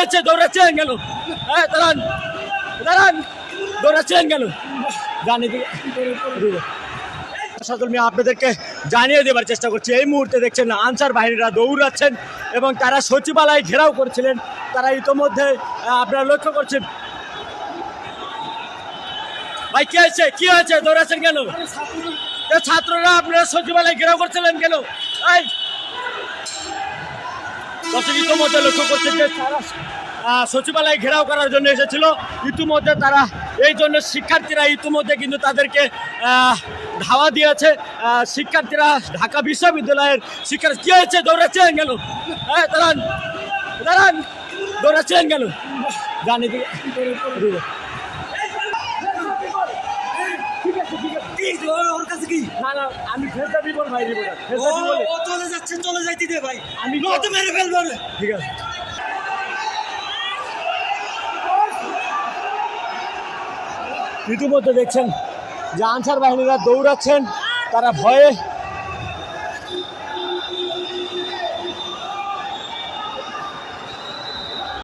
হয়েছে দৌড়াচ্ছেন গেল হ্যাঁ দাঁড়ান দাঁড়ান দৌড়াচ্ছেন গেল জানি আপনাদেরকে জানিয়ে দেবার চেষ্টা করছি, এই মুহূর্তে দেখছেন আনসার বাহিনীরা দৌড়াচ্ছেন এবং তারা সচিবালয় ঘেরাও করছিলেন। তারা ইতোমধ্যে আপনারা লক্ষ্য করছেন। ভাই, কি হয়েছে? কি হয়েছে? দৌড়াচ্ছেন কেন? ছাত্ররা আপনারা সচিবালয় ঘেরাও করছিলেন কেন? দর্শক ইতিমধ্যে লক্ষ্য করছেন যে তারা সচিবালয় ঘেরাও করার জন্য এসেছিল। ইতিমধ্যে তারা এই জন্য শিক্ষার্থীরা ইতিমধ্যে কিন্তু তাদেরকে ধাওয়া দিয়েছে। শিক্ষার্থীরা ঢাকা বিশ্ববিদ্যালয়ের শিক্ষার্থী কি হয়েছে? দৌড়াচ্ছেন গেল হ্যাঁ দাঁড়ান দাঁড়ান দৌড়াচ্ছেন গেল জানি দিকে ওর কাছে কি? না না আমি ফেরতা বিপল ভাই রিপোর্টার ও ফেরতা বিপল ও চলে যাচ্ছে চলে যাইতে দে ভাই। আমি আমি মেরে ফেলব ঠিক আছে। ইতিমধ্যে দেখছেন যে আনসার বাহিনীরা দৌড়াচ্ছেন তারা ভয়ে